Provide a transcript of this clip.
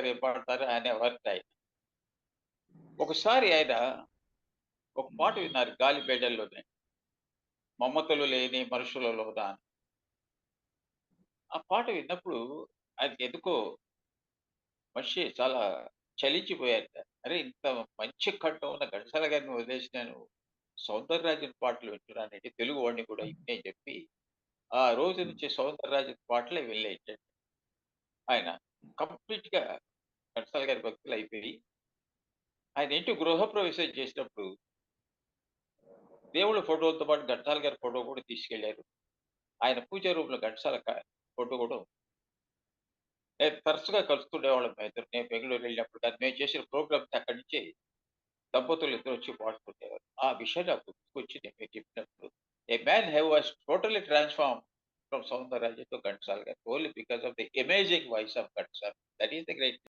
గారు ఏం పాడతారు ఆయన ఎవరికి ఆయన ఒకసారి ఆయన ఒక మాట విన్నారు గాలి బెడల్లోనే. మమ్మతలు లేని మనుషులలో అని. ఆ పాట విన్నప్పుడు ఆయనకి ఎందుకో మనిషి చాలా చలించిపోయారట. అరే ఇంత మంచి కంఠం ఉన్న ఘంటసాల గారిని వదిలేసి నేను సౌందరరాజన్ పాటలు వింటున్నానంటే తెలుగు వాడిని కూడా ఇన్నే చెప్పి ఆ రోజు నుంచి సౌందరరాజన్ పాటలే వెళ్ళేటండి ఆయన కంప్లీట్ గా గారి భక్తులు అయిపోయి ఆయన ఇంటి గృహప్రవేశం చేసినప్పుడు దేవుళ్ళ ఫోటోలతో పాటు ఘంటసాల గారి ఫోటో కూడా తీసుకెళ్ళారు. ఆయన పూజ రూమ్లో ఘంటసాల ఫోటో కూడా నేను తరచుగా కలుస్తుండేవాళ్ళం మేము ఇద్దరు. నేను బెంగళూరు వెళ్ళినప్పుడు కానీ మేము చేసిన ప్రోగ్రామ్స్ అక్కడి నుంచి దంపతులు ఇద్దరు వచ్చి పాడుతుండేవారు ఆ విషయం నాకు గుర్తుకొచ్చి నేను చెప్పినప్పుడు. A man have was totally transform from Soundararajan to Ghantasala గారు. Only because of the amazing voice of Ghantasala that is the great